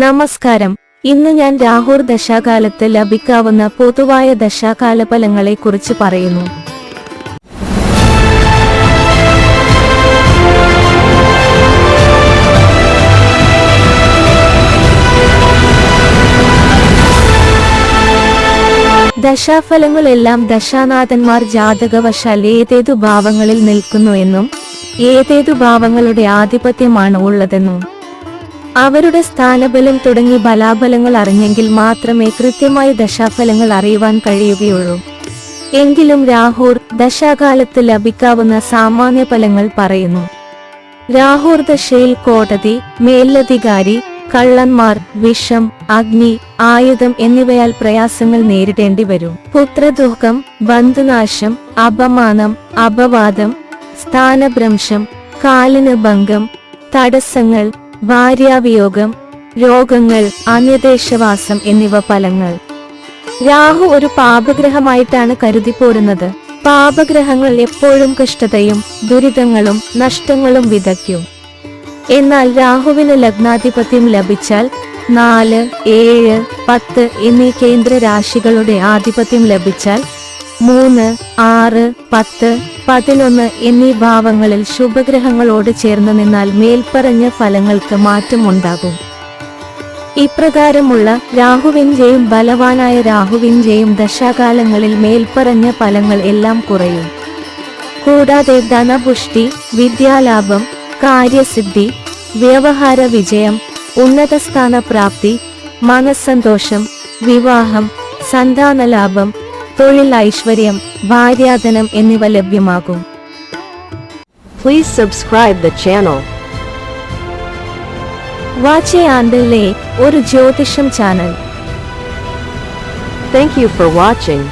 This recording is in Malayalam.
നമസ്കാരം. ഇന്ന് ഞാൻ രാഹുർ ദശാകാലത്ത് ലഭിക്കാവുന്ന പൊതുവായ ദശാകാല ഫലങ്ങളെ കുറിച്ച് പറയുന്നു. ദശാഫലങ്ങളെല്ലാം ദശാനാഥന്മാർ ജാതകവശാൽ ഏതേതു ഭാവങ്ങളിൽ നിൽക്കുന്നു എന്നും ഏതേതു ഭാവങ്ങളുടെ ആധിപത്യമാണ് ഉള്ളതെന്നും അവരുടെ സ്ഥാനബലം തുടങ്ങി ബലാബലങ്ങൾ അറിഞ്ഞെങ്കിൽ മാത്രമേ കൃത്യമായ ദശാഫലങ്ങൾ അറിയുവാൻ കഴിയുകയുള്ളൂ. എങ്കിലും രാഹുർ ദശാകാലത്ത് ലഭിക്കാവുന്ന സാമാന്യ ഫലങ്ങൾ പറയുന്നു. രാഹുർ ദശയിൽ കോടതി മേലധികാരി കള്ളന്മാർ വിഷം അഗ്നി ആയുധം എന്നിവയാൽ പ്രയാസങ്ങൾ നേരിടേണ്ടി വരും. പുത്രദുഃഖം ബന്ധുനാശം അപമാനം അപവാദം സ്ഥാനഭ്രംശം കാലിന് ഭംഗം തടസ്സങ്ങൾ ഭാര്യാവിയോഗം രോഗങ്ങൾ അന്യദേശവാസം എന്നിവ ഫലങ്ങൾ. രാഹു ഒരു പാപഗ്രഹമായിട്ടാണ് കരുതി പോരുന്നത് പാപഗ്രഹങ്ങൾ എപ്പോഴും കഷ്ടതയും ദുരിതങ്ങളും നഷ്ടങ്ങളും വിതയ്ക്കും. എന്നാൽ രാഹുവിന് ലഗ്നാധിപത്യം ലഭിച്ചാൽ നാല് ഏഴ് പത്ത് എന്നീ കേന്ദ്ര രാശികളുടെ ആധിപത്യം ലഭിച്ചാൽ മൂന്ന് ആറ് പത്ത് പതിനൊന്ന് എന്നീ ഭാവങ്ങളിൽ ശുഭഗ്രഹങ്ങളോട് ചേർന്ന് നിന്നാൽ മേൽപ്പറഞ്ഞ ഫലങ്ങൾക്ക് മാറ്റമുണ്ടാകും. ഇപ്രകാരമുള്ള രാഹുവിന്റെയും ബലവാനായ രാഹുവിന്റെയും ദശാകാലങ്ങളിൽ മേൽപ്പറഞ്ഞ ഫലങ്ങൾ എല്ലാം കുറയും. കൂടാതെ ധനപുഷ്ടി വിദ്യാലാഭം കാര്യസിദ്ധി വ്യവഹാര വിജയം ഉന്നത സ്ഥാനപ്രാപ്തി മനസ്സന്തോഷം വിവാഹം സന്താനലാഭം തൊഴിൽ ഐശ്വര്യം ഭാര്യാധനം എന്നിവ ലഭ്യമാകും Please subscribe the channel. വാച്ചയാണ്ടിലെ ഒരു ജ്യോതിഷം channel Thank you for watching.